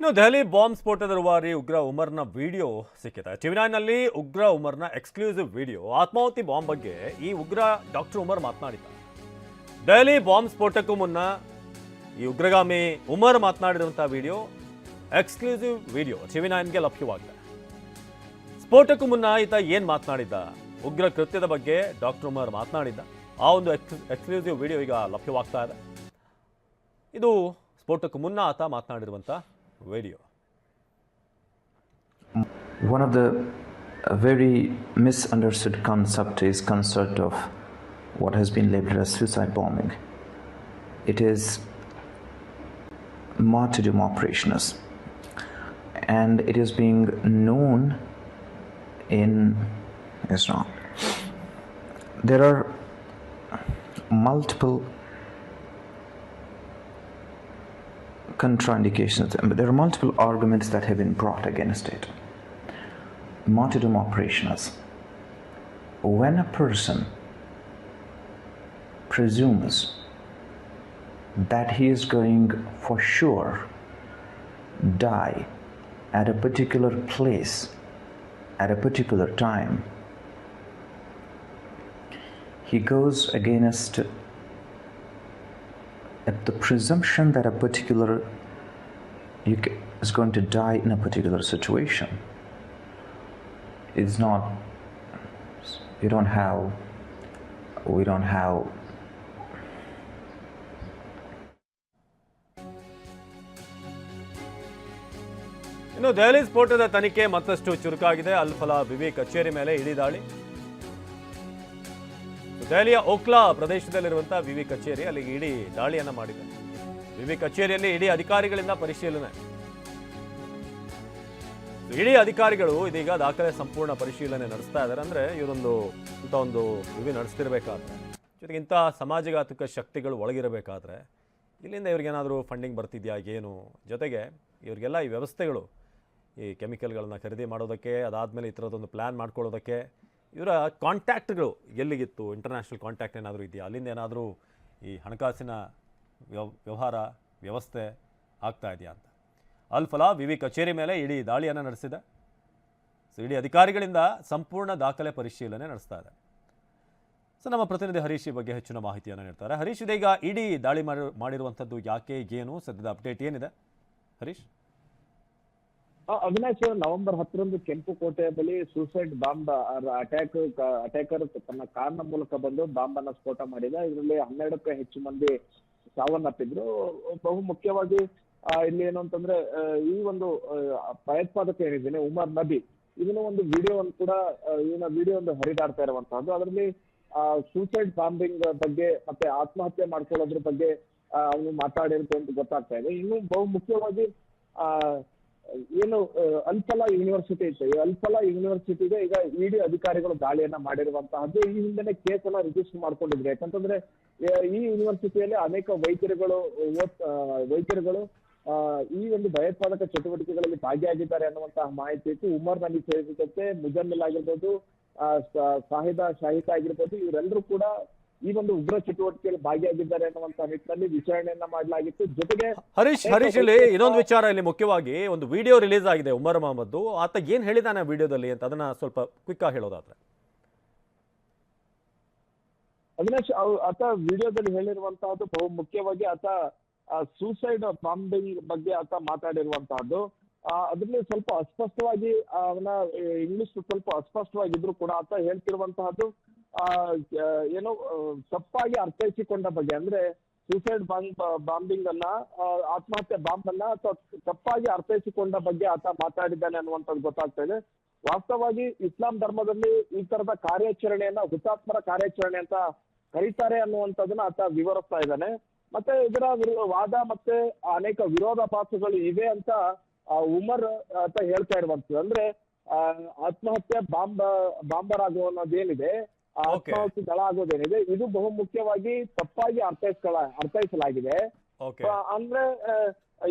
ಇನ್ನು ದೆಹಲಿ ಬಾಂಬ್ ಸ್ಫೋಟದ ರೂವಾರಿ ಉಗ್ರ ಉಮರ್ನ ವಿಡಿಯೋ ಸಿಕ್ಕಿದೆ. ಟಿವಿನೈನ್ನಲ್ಲಿ ಉಗ್ರ ಉಮರ್ನ ಎಕ್ಸ್ಕ್ಲೂಸಿವ್ ವಿಡಿಯೋ, ಆತ್ಮಾಹುತಿ ಬಾಂಬ್ ಬಗ್ಗೆ ಈ ಉಗ್ರ ಡಾಕ್ಟರ್ ಉಮರ್ ಮಾತನಾಡಿದ ದೆಹಲಿ ಬಾಂಬ್ ಸ್ಫೋಟಕ್ಕೂ ಮುನ್ನ ಈ ಉಗ್ರಗಾಮಿ ಉಮರ್ ಮಾತನಾಡಿರುವಂತಹ ವಿಡಿಯೋ, ಎಕ್ಸ್ಕ್ಲೂಸಿವ್ ವಿಡಿಯೋ ಟಿವಿನೈನ್ಗೆ ಲಭ್ಯವಾಗಿದೆ. ಸ್ಫೋಟಕ್ಕೂ ಮುನ್ನ ಈತ ಏನು ಮಾತನಾಡಿದ್ದ? ಉಗ್ರ ಕೃತ್ಯದ ಬಗ್ಗೆ ಡಾಕ್ಟರ್ ಉಮರ್ ಮಾತನಾಡಿದ್ದ. ಆ ಒಂದು ಎಕ್ಸ್ಕ್ಲೂಸಿವ್ ವಿಡಿಯೋ ಈಗ ಲಭ್ಯವಾಗ್ತಾ ಇದೆ. ಇದು ಸ್ಫೋಟಕ್ಕೂ ಮುನ್ನ ಆತ ಮಾತನಾಡಿರುವಂಥ video. One of the very misunderstood concept is concept of what has been labeled as suicide bombing. It is martyrdom operations and it is being known in Israel. There are multiple contraindications, but there are multiple arguments that have been brought against it. Martyrdom operations. When a person presumes that he is going for sure die at a particular place at a particular time, he goes against at the presumption that a particular you ca- is going to die in a particular situation it's not you don't have we don't have ಇನ್ನು ದೆಹಲಿ ಸ್ಫೋಟದ ತನಿಖೆ ಮತ್ತಷ್ಟು ಚುರುಕಾಗಿದೆ ಅಲ್ಫಲಾ ವಿವಿ ಕಚೇರಿ ಮೇಲೆ ಇಡೀ ದಾಳಿ ದೆಹಲಿಯ ಓಕ್ಲಾ ಪ್ರದೇಶದಲ್ಲಿರುವಂತಹ ವಿವಿ ಕಚೇರಿ, ಅಲ್ಲಿಗೆ ಇಡೀ ದಾಳಿಯನ್ನ ಮಾಡಿದೆ ವಿವಿ ಕಚೇರಿಯಲ್ಲಿ ಇಡೀ ಅಧಿಕಾರಿಗಳಿಂದ ಪರಿಶೀಲನೆ. ಇಡೀ ಅಧಿಕಾರಿಗಳು ಇದೀಗ ದಾಖಲೆ ಸಂಪೂರ್ಣ ಪರಿಶೀಲನೆ ನಡೆಸ್ತಾ ಇದ್ದಾರೆ ಅಂದ್ರೆ ಇವರೊಂದು, ಇಂಥ ಒಂದು ವಿವಿ ನಡೆಸ್ತಿರ್ಬೇಕಾದ್ರೆ, ಜೊತೆಗೆ ಇಂಥ ಸಮಾಜಘಾತಕ ಶಕ್ತಿಗಳು ಒಳಗಿರಬೇಕಾದ್ರೆ, ಇಲ್ಲಿಂದ ಇವ್ರಿಗೇನಾದರೂ ಫಂಡಿಂಗ್ ಬರ್ತಿದೆಯಾ, ಏನು? ಜೊತೆಗೆ ಇವ್ರಿಗೆಲ್ಲ ಈ ವ್ಯವಸ್ಥೆಗಳು, ಈ ಕೆಮಿಕಲ್ಗಳನ್ನ ಖರೀದಿ ಮಾಡೋದಕ್ಕೆ, ಅದಾದಮೇಲೆ ಈ ಥರದೊಂದು ಪ್ಲ್ಯಾನ್ ಮಾಡ್ಕೊಳ್ಳೋದಕ್ಕೆ ಇವರ ಕಾಂಟ್ಯಾಕ್ಟ್ಗಳು ಎಲ್ಲಿಗಿತ್ತು? ಇಂಟರ್ನ್ಯಾಷನಲ್ ಕಾಂಟ್ಯಾಕ್ಟ್ ಏನಾದರೂ ಇದೆಯಾ? ಅಲ್ಲಿಂದ ಏನಾದರೂ ಈ ಹಣಕಾಸಿನ ವ್ಯವ- ವ್ಯವಹಾರ ವ್ಯವಸ್ಥೆ ಆಗ್ತಾ ಇದೆಯಾ ಅಂತ? ಅಲ್ಫಲಾ ವಿವಿ ಕಚೇರಿ ಮೇಲೆ ಇಡೀ ದಾಳಿಯನ್ನು ನಡೆಸಿದೆ. ಸೊ ಇಡೀ ಅಧಿಕಾರಿಗಳಿಂದ ಸಂಪೂರ್ಣ ದಾಖಲೆ ಪರಿಶೀಲನೆ ನಡೆಸ್ತಾ ಇದೆ. ಸೊ ನಮ್ಮ ಪ್ರತಿನಿಧಿ ಹರೀಶ್ ಬಗ್ಗೆ ಹೆಚ್ಚಿನ ಮಾಹಿತಿಯನ್ನು ನೀಡ್ತಾರೆ. ಹರೀಶ್, ಇದೀಗ ಇಡೀ ದಾಳಿ ಮಾಡಿ, ಮಾಡಿರುವಂಥದ್ದು ಯಾಕೆ, ಏನು? ಸದ್ಯದ ಅಪ್ಡೇಟ್ ಏನಿದೆ? ಹರೀಶ್? ಅವಿನಾಶ್ ನವೆಂಬರ್ ಹತ್ತರಂದು ಕೆಂಪು ಕೋಟೆಯ ಬಳಿ ಸೂಸೈಡ್ ಬಾಂಬ್ ಅಟ್ಯಾಕ್ ಅಟ್ಯಾಕರ್ ತನ್ನ ಕಾರ್ನ ಮೂಲಕ ಬಂದು ಬಾಂಬ್ ಅನ್ನ ಸ್ಫೋಟ ಮಾಡಿದ. ಇದರಲ್ಲಿ ಹನ್ನೆರಡಕ್ಕೂ ಹೆಚ್ಚು ಮಂದಿ ಸಾವನ್ನಪ್ಪಿದ್ರು. ಬಹು ಮುಖ್ಯವಾಗಿ ಇಲ್ಲಿ ಏನು ಅಂತಂದ್ರೆ ಈ ಒಂದು ಭಯೋತ್ಪಾದಕ ಏನಿದ್ದೇನೆ, ಉಮರ್ ನಬಿ, ಇದನ್ನ ಒಂದು ವಿಡಿಯೋವನ್ನು ಕೂಡ ಇವನ ವಿಡಿಯೋ ಒಂದು ಹರಿದಾಡ್ತಾ ಇರುವಂತಹದ್ದು. ಅದರಲ್ಲಿ ಸೂಸೈಡ್ ಬಾಂಬಿಂಗ್ ಬಗ್ಗೆ ಮತ್ತೆ ಆತ್ಮಹತ್ಯೆ ಮಾಡ್ಕೊಳ್ಳೋದ್ರ ಬಗ್ಗೆ ಅವನು ಮಾತಾಡಿರುತ್ತೆ ಅಂತ ಗೊತ್ತಾಗ್ತಾ ಇದೆ. ಇನ್ನು ಬಹು ಮುಖ್ಯವಾಗಿ, ಆ ಏನು ಅಲ್ಫಲಾ ಯೂನಿವರ್ಸಿಟಿ ಇತ್ತು. ಈ ಅಲ್ಫಲಾ ಯೂನಿವರ್ಸಿಟಿಗೆ ಈಗ ಇಡಿ ಅಧಿಕಾರಿಗಳು ದಾಳಿಯನ್ನ ಮಾಡಿರುವಂತಹದ್ದು ಈ ಹಿಂದೆನೆ ಕೇಸ್ ಅನ್ನ ರಿಜಿಸ್ಟರ್ ಮಾಡ್ಕೊಂಡಿದ್ರು. ಯಾಕಂತಂದ್ರೆ ಈ ಯೂನಿವರ್ಸಿಟಿಯಲ್ಲಿ ಅನೇಕ ವೈದ್ಯರುಗಳು ವೈದ್ಯರುಗಳು ಈ ಒಂದು ಭಯೋತ್ಪಾದಕ ಚಟುವಟಿಕೆಗಳಲ್ಲಿ ಭಾಗಿಯಾಗಿದ್ದಾರೆ ಅನ್ನುವಂತಹ ಮಾಹಿತಿ ಇತ್ತು. ಉಮರ್ ನಬಿ ಸೇರಿದಂತೆ ಮುಜಮ್ಮಿಲ್ ಆಗಿರ್ಬೋದು ಸಾಹಿದ ಶಾಹಿದ್ ಆಗಿರ್ಬೋದು, ಇವರೆಲ್ಲರೂ ಕೂಡ ಈ ಒಂದು ಉಗ್ರ ಚಟುವಟಿಕೆಯಲ್ಲಿ ಭಾಗಿಯಾಗಿದ್ದಾರೆ ಅನ್ನುವಂತ ನಿಟ್ಟಿನಲ್ಲಿ ವಿಚಾರಣೆಯನ್ನ ಮಾಡಲಾಗಿತ್ತು. ಜೊತೆಗೆ ಹರೀಶ್ ಹರೀಶ್ ಇಲ್ಲಿ ಇನ್ನೊಂದು ವಿಚಾರ ಇಲ್ಲಿ ಮುಖ್ಯವಾಗಿ ಒಂದು ವಿಡಿಯೋ ರಿಲೀಸ್ ಆಗಿದೆ ಉಮರ್ ಮಹಮ್ಮದ್ದು. ಆತ ಏನ್ ಹೇಳಿದಾನೆ ವಿಡಿಯೋದಲ್ಲಿ ಅಂತ ಅದನ್ನ ಸ್ವಲ್ಪ ಕ್ವಿಕ್ ಆಗಿ ಹೇಳೋದಾದ್ರೆ. ಅವಿನಾಶ್ ಅವ್- ಆತ ವಿಡಿಯೋದಲ್ಲಿ ಹೇಳಿರುವಂತಹದ್ದು ಬಹು ಮುಖ್ಯವಾಗಿ ಆತ ಸೂಸೈಡ್ ಬಾಂಬಿಂಗ್ ಬಗ್ಗೆ ಆತ ಮಾತಾಡಿರುವಂತಹದ್ದು. ಆ, ಅದ್ರಲ್ಲಿ ಸ್ವಲ್ಪ ಅಸ್ಪಷ್ಟವಾಗಿ ಅವನ ಇಂಗ್ಲಿಷ್ ಸ್ವಲ್ಪ ಅಸ್ಪಷ್ಟವಾಗಿದ್ರು ಕೂಡ ಆತ ಹೇಳ್ತಿರುವಂತಹದ್ದು ಏನೋ ಆ, ತಪ್ಪಾಗಿ ಅರ್ಥೈಸಿಕೊಂಡ ಬಗ್ಗೆ. ಅಂದ್ರೆ ಸೂಸೈಡ್ ಬಾಂಬ್ ಬಾಂಬಿಂಗ್ ಅನ್ನ ಆತ್ಮಹತ್ಯೆ ಬಾಂಬ್ ಅನ್ನ ತಪ್ಪಾಗಿ ಅರ್ಥೈಸಿಕೊಂಡ ಬಗ್ಗೆ ಆತ ಮಾತಾಡಿದ್ದಾನೆ ಅನ್ನುವಂಥದ್ದು ಗೊತ್ತಾಗ್ತಾ ಇದೆ. ವಾಸ್ತವವಾಗಿ ಇಸ್ಲಾಂ ಧರ್ಮದಲ್ಲಿ ಈ ತರದ ಕಾರ್ಯಾಚರಣೆಯನ್ನ ಹುತಾತ್ಮರ ಕಾರ್ಯಾಚರಣೆ ಅಂತ ಕರೀತಾರೆ ಅನ್ನುವಂಥದ್ದನ್ನ ಆತ ವಿವರಿಸ್ತಾ ಇದ್ದಾನೆ. ಮತ್ತೆ ಇದರ ವಾದ ಮತ್ತೆ ಅನೇಕ ವಿರೋಧಾಭಾಸಗಳು ಇವೆ ಅಂತ ಉಮರ್ ಅಂತ ಹೇಳ್ತಾ ಇರುವಂತದ್ದು ಅಂದ್ರೆ ಆತ್ಮಹತ್ಯೆ ಬಾಂಬ ಬಾಂಬರ್ ಆಗುವ ಅನ್ನೋದೇನಿದೆ ದಳ ಆಗೋದೇನಿದೆ ಇದು ಬಹು ಮುಖ್ಯವಾಗಿ ತಪ್ಪಾಗಿ ಅರ್ಥೈಸ್ಕೊಳ ಅರ್ಥೈಸಲಾಗಿದೆ. ಅಂದ್ರೆ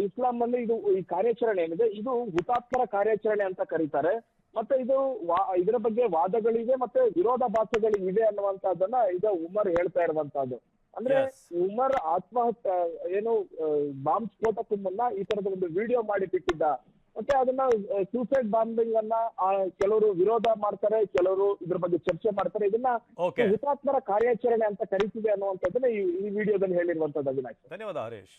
ಇಸ್ಲಾಂ ಅಲ್ಲಿ ಇದು ಈ ಕಾರ್ಯಾಚರಣೆ ಏನಿದೆ ಇದು ಹುತಾತ್ಮರ ಕಾರ್ಯಾಚರಣೆ ಅಂತ ಕರೀತಾರೆ. ಮತ್ತೆ ಇದು ಇದರ ಬಗ್ಗೆ ವಾದಗಳಿವೆ ಮತ್ತೆ ವಿರೋಧಾಭಾಸಗಳು ಇವೆ ಅನ್ನುವಂತಹದ್ದನ್ನ ಈಗ ಉಮರ್ ಹೇಳ್ತಾ ಇರುವಂತಹದ್ದು ಅಂದ್ರೆ ಉಮರ್ ಆತ್ಮಹತ್ಯೆ ಏನು ಬಾಂಬ್ ಸ್ಫೋಟಕ್ಕೂ ಮುನ್ನ ಈ ತರದ ಒಂದು ವಿಡಿಯೋ ಮಾಡಿ ಬಿಟ್ಟಿದ್ದ ಮತ್ತೆ ಅದನ್ನ ಸೂಸೈಡ್ ಬಾಂಬಿಂಗ್ ಅನ್ನ ಕೆಲವರು ವಿರೋಧ ಮಾಡ್ತಾರೆ ಕೆಲವರು ಇದ್ರ ಬಗ್ಗೆ ಚರ್ಚೆ ಮಾಡ್ತಾರೆ. ಇದನ್ನ ಹುತಾತ್ಮರ ಕಾರ್ಯಾಚರಣೆ ಅಂತ ಕರಿತಿದೆ ಅನ್ನುವಂಥದ್ದನ್ನ ಈ ಈ ವಿಡಿಯೋದಲ್ಲಿ ಹೇಳಿರುವಂತದ್ದು ಅವಿನಾಶ್ ಧನ್ಯವಾದ ಹರೀಶ್.